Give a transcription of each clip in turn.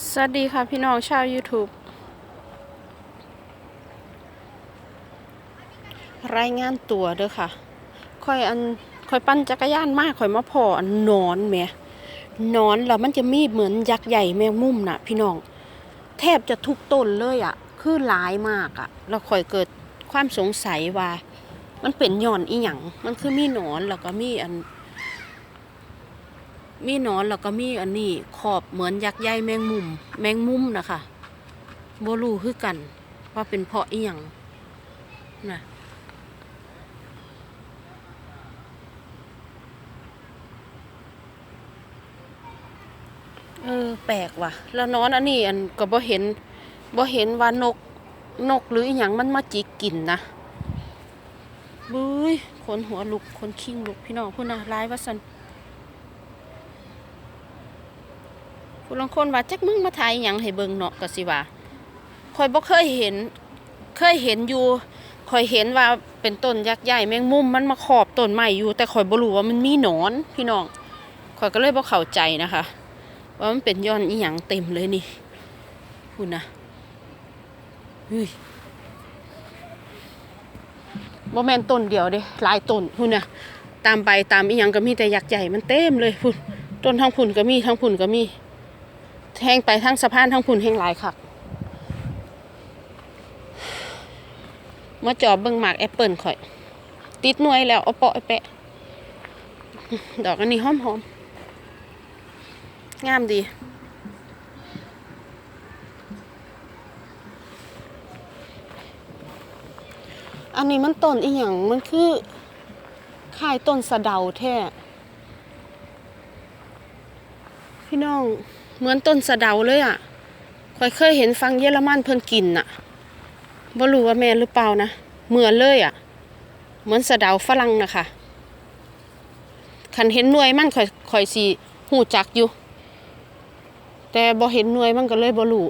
สวัสดีค่ะพี่น้องชาว YouTube รายงานตัวเด้อค่ะค่อยอันค่อยปั่นจักรยานมากค่อยมาพออันนอนแมหนอนแล้วมันจะมีเหมือนยักษ์ใหญ่แมงมุมน่ะ พี่น้อง แทบจะทุกต้นเลยอะ่ะ คือหลายมากอะ่ะแล้วค่อยเกิดความสงสัยว่า มันเป็นหย่อนอีหยังมันคือมีหนอนแล้วก็มีอัน มีหนอนแล้วก็มีอันนี้ขอบเหมือนยักษ์ใหญ่แมงมุม แมงมุมนะคะโบลูคือกัน ว่าเป็นเพาะอีหยังนะเออแปลกว่ะ แล้วนอนอันนี้อันก็บ่เห็นบ่เห็นว่านกนกหรืออีหยังมันมาจิกกินนะบุ้ยคนหัวลุกคนคิงลุกพี่น้องพูดนะร้ายว่าสัน ผู้ลางคนว่าจักมึงมาถ่ายหยังให้เบิ่งเนาะก็สิว่าคอยบ่เคยเห็น เคยเห็นอยู่คอยเห็นว่าเป็นต้นยักษ์ใหญ่แมงมุมมันมาขอบต้นไม้อยู่ แต่คอยบ่รู้ว่ามันมีหนอนพี่น้องคอยก็เลยบ่เข้าใจนะคะ ว่ามันเป็นย้อนอีหยังเต็มเลยนี่คุณนะเฮ้ยบ่แม่นต้นเดียวเด้หลายต้นคุณนะตามไปตามอีหยังก็มีแต่ยักษ์ใหญ่มันเต็มเลยพุ่นต้นทางพุ่นก็มีทางพุ่นก็มี แห้งไปทั้งสะพานทั้งพุ่นแห้งหลายคักมาจอบเบิ่งหมากแอปเปิลข่อย ติดหน่วยแล้วเอาเปาะเอแปะ ดอกอันนี้หอมหอมงามดี อันนี้มันต้นอีหยังมันคือคล้ายต้นสะเดาแท้พี่น้อง เหมือนต้นสะเดาเลยอะค่อยเคยเห็นฟังเยอรมันเพิ่นกินน่ะบ่รู้ว่าแม่นหรือเปล่านะเหมือนเลยอะ เหมือนสะเดาฝรั่งนะคะคันเห็นหน่วยมันค่อยค่อยสิหูจักอยู่ แต่บ่เห็นหน่วยมันก็เลยบ่รู้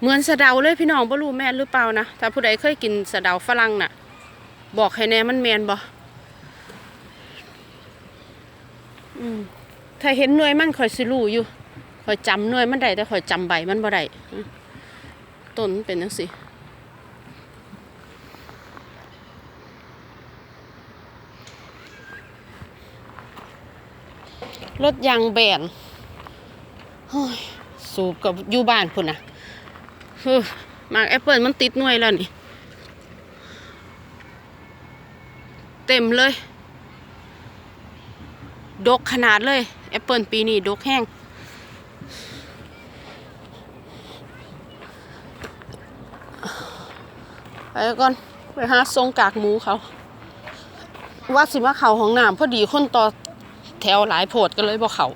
เหมือนสะเดาเลยพี่น้องบ่รู้แม่นหรือเปล่านะถ้าผู้ใดเคยกินสะเดาฝรั่งน่ะ บอกให้แน่มันแม่นบ่อืม ถ้าเห็นหน่วยมันข่อยสิรู้อยู่ข่อยจำหน่วยมันได้แต่ข่อยจำใบมันบ่ได้ต้นเป็นจังซี่รถยางแบนเฮ้ยสูบกับอยู่บ้านพุ่นน่ะเฮ้อหมากแอปเปิลมันติดหน่วยแล้วนี่ เต็มเลย ดกขนาดเลย แอปเปิลปีนี้ดกแห้งไปก่อน ไปหาทรงกากหมูเขา ว่าสิมาเขาห้องน้ำพอดีคนต่อแถวหลายโพดก็เลยบ่เขา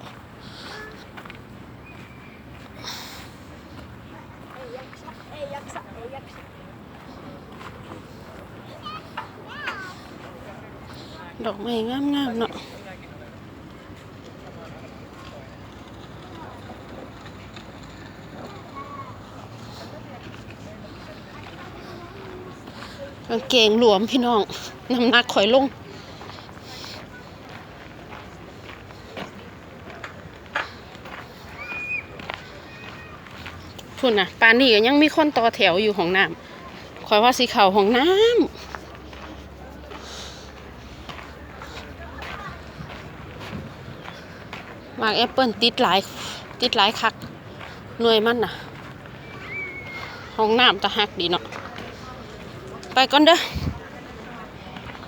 ดอกไม้งามๆเนาะางเกงหลวมพี่น้องน้ำหนักข่อยลง พุ่นน่ะปานนี้ก็ยังมีคนต่อแถวอยู่ของน้ำข่อยว่าสีขาวของน้ำมากแอปเปิลติดหลายติดหลายคักหน่วยมันน่ะห้องน้ำตะหักดีเนาะ ไปก่อนเด้อ